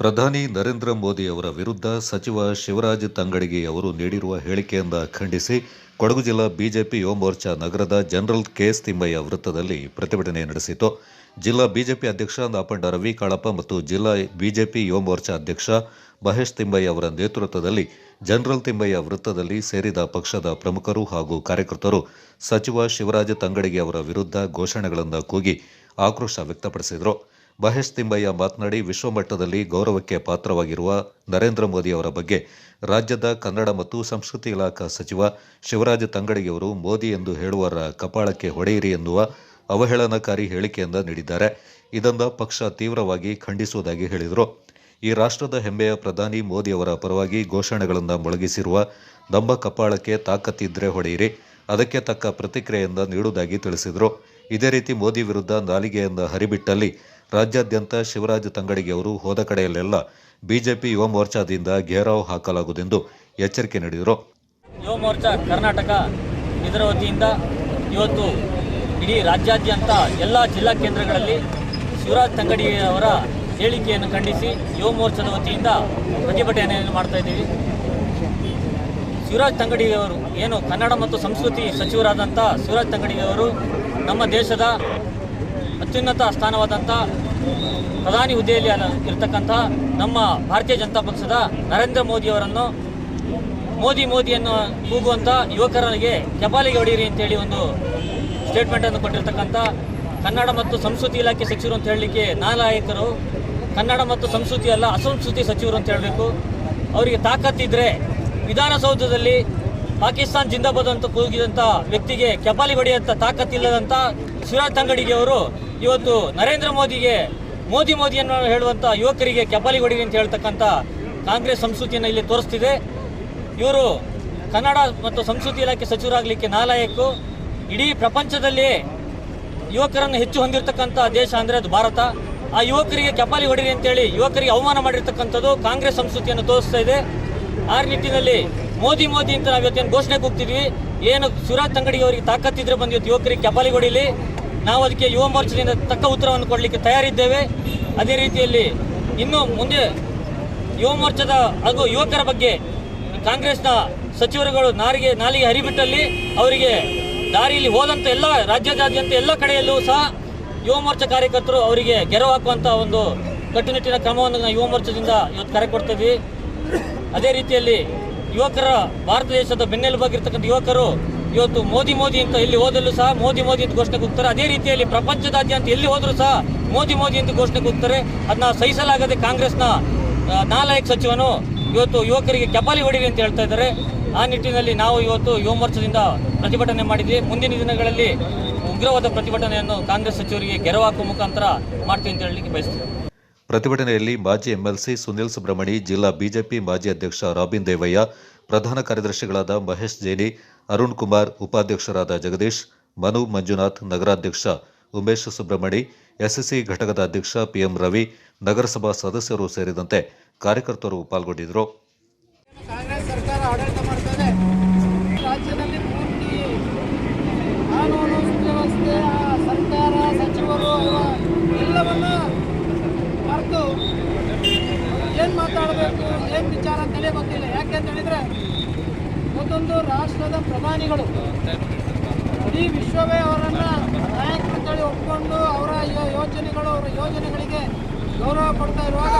ಪ್ರಧಾನಿ ನರೇಂದ್ರ ಮೋದಿ ಅವರ ವಿರುದ್ಧ ಸಚಿವ ಶಿವರಾಜ್ ತಂಗಡಗಿ ಅವರು ನೀಡಿರುವ ಹೇಳಿಕೆಯನ್ನು ಖಂಡಿಸಿ ಕೊಡಗು ಜಿಲ್ಲಾ ಬಿಜೆಪಿ ಯುವ ಮೋರ್ಚಾ ನಗರದ ಜನರಲ್ ಕೆಎಸ್ ತಿಮ್ಮಯ್ಯ ವೃತ್ತದಲ್ಲಿ ಪ್ರತಿಭಟನೆ ನಡೆಸಿತು. ಜಿಲ್ಲಾ ಬಿಜೆಪಿ ಅಧ್ಯಕ್ಷ ನಾಪಂಡ ರವಿ ಕಾಳಪ್ಪ ಮತ್ತು ಜಿಲ್ಲಾ ಬಿಜೆಪಿ ಯುವ ಮೋರ್ಚಾ ಅಧ್ಯಕ್ಷ ಮಹೇಶ್ ತಿಮ್ಮಯ್ಯ ಅವರ ನೇತೃತ್ವದಲ್ಲಿ ಜನರಲ್ ತಿಮ್ಮಯ್ಯ ವೃತ್ತದಲ್ಲಿ ಸೇರಿದ ಪಕ್ಷದ ಪ್ರಮುಖರು ಹಾಗೂ ಕಾರ್ಯಕರ್ತರು ಸಚಿವ ಶಿವರಾಜ ತಂಗಡಗಿ ಅವರ ವಿರುದ್ಧ ಘೋಷಣೆಗಳನ್ನು ಕೂಗಿ ಆಕ್ರೋಶ ವ್ಯಕ್ತಪಡಿಸಿದರು. ಮಹೇಶ್ ತಿಮ್ಮಯ್ಯ ಮಾತನಾಡಿ ವಿಶ್ವಮಟ್ಟದಲ್ಲಿ ಗೌರವಕ್ಕೆ ಪಾತ್ರವಾಗಿರುವ ನರೇಂದ್ರ ಮೋದಿ ಅವರ ಬಗ್ಗೆ ರಾಜ್ಯದ ಕನ್ನಡ ಮತ್ತು ಸಂಸ್ಕೃತಿ ಇಲಾಖಾ ಸಚಿವ ಶಿವರಾಜ ತಂಗಡಿಯವರು ಮೋದಿ ಎಂದು ಹೇಳುವರ ಕಪಾಳಕ್ಕೆ ಹೊಡೆಯಿರಿ ಎನ್ನುವ ಅವಹೇಳನಕಾರಿ ಹೇಳಿಕೆಯನ್ನು ನೀಡಿದ್ದಾರೆ. ಇದನ್ನು ಪಕ್ಷ ತೀವ್ರವಾಗಿ ಖಂಡಿಸುವುದಾಗಿ ಹೇಳಿದರು. ಈ ರಾಷ್ಟ್ರದ ಹೆಮ್ಮೆಯ ಪ್ರಧಾನಿ ಮೋದಿ ಅವರ ಪರವಾಗಿ ಘೋಷಣೆಗಳನ್ನು ಮೊಳಗಿಸಿರುವ ನಮ್ಮ ಕಪಾಳಕ್ಕೆ ತಾಕತ್ತಿದ್ರೆ ಹೊಡೆಯಿರಿ, ಅದಕ್ಕೆ ತಕ್ಕ ಪ್ರತಿಕ್ರಿಯೆಯನ್ನು ನೀಡುವುದಾಗಿ ತಿಳಿಸಿದರು. ಇದೇ ರೀತಿ ಮೋದಿ ವಿರುದ್ಧ ನಾಲಿಗೆಯನ್ನು ಹರಿಬಿಟ್ಟಲ್ಲಿ ರಾಜ್ಯಾದ್ಯಂತ ಶಿವರಾಜ್ ತಂಗಡಿಗೆ ಅವರು ಹೋದ ಕಡೆಯಲ್ಲೆಲ್ಲ ಬಿಜೆಪಿ ಯುವ ಮೋರ್ಚಾದಿಂದ ಘೇರಾವ್ ಹಾಕಲಾಗುವುದೆಂದು ಎಚ್ಚರಿಕೆ ನೀಡಿದರು. ಯುವ ಮೋರ್ಚಾ ಕರ್ನಾಟಕ ಇದರ ವತಿಯಿಂದ ಇವತ್ತು ಇಡೀ ರಾಜ್ಯಾದ್ಯಂತ ಎಲ್ಲ ಜಿಲ್ಲಾ ಕೇಂದ್ರಗಳಲ್ಲಿ ಶಿವರಾಜ್ ತಂಗಡಿ ಅವರ ಹೇಳಿಕೆಯನ್ನು ಖಂಡಿಸಿ ಯುವ ಮೋರ್ಚಾದ ವತಿಯಿಂದ ಪ್ರತಿಭಟನೆಯನ್ನು ಮಾಡ್ತಾ ಇದ್ದೀವಿ. ಶಿವರಾಜ್ ತಂಗಡಿ ಅವರು ಏನು ಕನ್ನಡ ಮತ್ತು ಸಂಸ್ಕೃತಿ ಸಚಿವರಾದಂಥ ಶಿವರಾಜ್ ತಂಗಡಿ ಅವರು ನಮ್ಮ ದೇಶದ ಅತ್ಯುನ್ನತ ಸ್ಥಾನವಾದಂಥ ಪ್ರಧಾನಿ ಹುದ್ದೆಯಲ್ಲಿ ಇರತಕ್ಕಂತಹ ನಮ್ಮ ಭಾರತೀಯ ಜನತಾ ಪಕ್ಷದ ನರೇಂದ್ರ ಮೋದಿಯವರನ್ನು ಮೋದಿ ಮೋದಿಯನ್ನು ಕೂಗುವಂಥ ಯುವಕರಿಗೆ ಕೆಪಾಲಿಗೆ ಹೊಡೀರಿ ಅಂತೇಳಿ ಒಂದು ಸ್ಟೇಟ್ಮೆಂಟನ್ನು ಕೊಟ್ಟಿರ್ತಕ್ಕಂಥ ಕನ್ನಡ ಮತ್ತು ಸಂಸ್ಕೃತಿ ಇಲಾಖೆ ಸಚಿವರು ಅಂತ ಹೇಳಲಿಕ್ಕೆ ನಾಲಾಯಕರು, ಕನ್ನಡ ಮತ್ತು ಸಂಸ್ಕೃತಿ ಅಲ್ಲ, ಅಸಂಸ್ಕೃತಿ ಸಚಿವರು ಅಂತ ಹೇಳಬೇಕು. ಅವರಿಗೆ ತಾಕತ್ತಿದ್ದರೆ ವಿಧಾನಸೌಧದಲ್ಲಿ ಪಾಕಿಸ್ತಾನ್ ಜಿಂದಾಬಾದ್ ಅಂತ ಕೂಗಿದಂಥ ವ್ಯಕ್ತಿಗೆ ಕೆಪಾಲಿ ಹೊಡೆಯುವಂಥ ತಾಕತ್ತಿಲ್ಲದಂಥ ಶಿವರಾಜ್ ತಂಗಡಿಗೆ ಅವರು ಇವತ್ತು ನರೇಂದ್ರ ಮೋದಿಗೆ ಮೋದಿ ಮೋದಿಯನ್ನು ಹೇಳುವಂಥ ಯುವಕರಿಗೆ ಹೊಡೀರಿ ಅಂತ ಹೇಳ್ತಕ್ಕಂಥ ಕಾಂಗ್ರೆಸ್ ಸಂಸ್ಕೃತಿಯನ್ನು ಇಲ್ಲಿ ತೋರಿಸ್ತಿದೆ. ಇವರು ಕನ್ನಡ ಮತ್ತು ಸಂಸ್ಕೃತಿ ಇಲಾಖೆ ಸಚಿವರಾಗಲಿಕ್ಕೆ ನಾಲಾಯಕ್ಕು ಇಡೀ ಪ್ರಪಂಚದಲ್ಲಿ ಯುವಕರನ್ನು ಹೆಚ್ಚು ಹೊಂದಿರತಕ್ಕಂಥ ದೇಶ ಅಂದರೆ ಅದು ಭಾರತ. ಆ ಯುವಕರಿಗೆ ಕೆಪಾಲಿ ಹೊಡಿರಿ ಅಂತೇಳಿ ಯುವಕರಿಗೆ ಅವಮಾನ ಮಾಡಿರ್ತಕ್ಕಂಥದ್ದು ಕಾಂಗ್ರೆಸ್ ಸಂಸ್ಕೃತಿಯನ್ನು ತೋರಿಸ್ತಾ ಇದೆ. ಆ ನಿಟ್ಟಿನಲ್ಲಿ ಮೋದಿ ಮೋದಿ ಅಂತ ನಾವು ಇವತ್ತೇನು ಘೋಷಣೆ ಹೋಗ್ತಿದ್ವಿ. ಏನು ಶಿವರಾಜ್ ತಂಗಡಿಗೆ ಅವರಿಗೆ ತಾಕತ್ತಿದ್ರೆ ಬಂದಿವತ್ತು ಯುವಕರಿಗೆ ಕೆಪಾಲಿ ಹೊಡೀಲಿ ನಾವು ಅದಕ್ಕೆ ಯುವ ಮೋರ್ಚಾದಿಂದ ತಕ್ಕ ಉತ್ತರವನ್ನು ಕೊಡಲಿಕ್ಕೆ ತಯಾರಿದ್ದೇವೆ. ಅದೇ ರೀತಿಯಲ್ಲಿ ಇನ್ನು ಮುಂದೆ ಯುವ ಮೋರ್ಚಾದ ಹಾಗೂ ಯುವಕರ ಬಗ್ಗೆ ಕಾಂಗ್ರೆಸ್ನ ಸಚಿವರುಗಳು ನಾರಿಗೆ ನಾಲಿಗೆ ಹರಿಬಿಟ್ಟಲ್ಲಿ ಅವರಿಗೆ ದಾರಿಯಲ್ಲಿ ಹೋದಂಥ ಎಲ್ಲ ರಾಜ್ಯದಾದ್ಯಂತ ಎಲ್ಲ ಕಡೆಯಲ್ಲೂ ಸಹ ಯುವ ಮೋರ್ಚಾ ಕಾರ್ಯಕರ್ತರು ಅವರಿಗೆ ಗೆರವು ಹಾಕುವಂಥ ಒಂದು ಕಟ್ಟುನಿಟ್ಟಿನ ಕ್ರಮವನ್ನು ನಾವು ಯುವ ಮೋರ್ಚಾದಿಂದ ಇವತ್ತು ಕರೆ ಕೊಡ್ತೀವಿ ಅದೇ ರೀತಿಯಲ್ಲಿ ಯುವಕರ ಭಾರತ ದೇಶದ ಬೆನ್ನೆಲುಬಾಗಿರ್ತಕ್ಕಂಥ ಯುವಕರು ಇವತ್ತು ಮೋದಿ ಮೋದಿ ಅಂತ ಎಲ್ಲಿ ಹೋದಲ್ಲೂ ಸಹ ಮೋದಿ ಮೋದಿ ಅಂತ ಘೋಷಣೆ ಕೂಗ್ತಾರೆ ಅದೇ ರೀತಿಯಲ್ಲಿ ಪ್ರಪಂಚದಾದ್ಯಂತ ಎಲ್ಲಿ ಹೋದರೂ ಸಹ ಮೋದಿ ಮೋದಿ ಅಂತ ಘೋಷಣೆ ಕೂಗ್ತಾರೆ ಅದನ್ನ ಸಹಿಸಲಾಗದೆ ಕಾಂಗ್ರೆಸ್ನ ನಾಲಾಯಕ್ ಸಚಿವನು ಇವತ್ತು ಯುವಕರಿಗೆ ಕೆಪಾಲಿ ಹೊಡಿವಿ ಅಂತ ಹೇಳ್ತಾ ಇದ್ದಾರೆ. ಆ ನಿಟ್ಟಿನಲ್ಲಿ ನಾವು ಇವತ್ತು ಯುವ ಪ್ರತಿಭಟನೆ ಮಾಡಿದ್ವಿ. ಮುಂದಿನ ದಿನಗಳಲ್ಲಿ ಉಗ್ರವಾದ ಪ್ರತಿಭಟನೆಯನ್ನು ಕಾಂಗ್ರೆಸ್ ಸಚಿವರಿಗೆ ಗೆರವಾಕುವ ಮುಖಾಂತರ ಮಾಡ್ತೀವಿ ಅಂತ ಹೇಳಲಿಕ್ಕೆ ಬಯಸ್ತೀವಿ ಪ್ರತಿಭಟನೆಯಲ್ಲಿ ಮಾಜಿ ಎಂಎಲ್ಸಿ ಸುನಿಲ್ ಸುಬ್ರಹ್ಮಣಿ, ಜಿಲ್ಲಾ ಬಿಜೆಪಿ ಮಾಜಿ ಅಧ್ಯಕ್ಷ ರಾಬಿನ್ ದೇವಯ್ಯ ಪ್ರಧಾನ ಕಾರ್ಯದರ್ಶಿಗಳಾದ ಮಹೇಶ್ ಜೈನಿ, ಅರುಣ್ ಕುಮಾರ್, ಉಪಾಧ್ಯಕ್ಷರಾದ ಜಗದೀಶ್, ಮನು ಮಂಜುನಾಥ್, ನಗರಾಧ್ಯಕ್ಷ ಉಮೇಶ್ ಸುಬ್ರಹ್ಮಣಿ, ಎಸ್ಎಸ್ಸಿ ಘಟಕದ ಅಧ್ಯಕ್ಷ ಪಿಎಂ ರವಿ, ನಗರಸಭಾ ಸದಸ್ಯರು ಸೇರಿದಂತೆ ಕಾರ್ಯಕರ್ತರು ಪಾಲ್ಗೊಂಡಿದ್ದರು. ಮತ್ತೊಂದು ರಾಷ್ಟ್ರದ ಪ್ರಧಾನಿಗಳು. ಇಡೀ ವಿಶ್ವವೇ ಅವರನ್ನ ನಾಯಕರು ತಳಿ ಒಪ್ಪಿಕೊಂಡು ಅವರ ಯೋ- ಯೋಜನೆಗಳು ಅವರ ಯೋಜನೆಗಳಿಗೆ ಗೌರವ ಕೊಡ್ತಾ ಇರುವಾಗ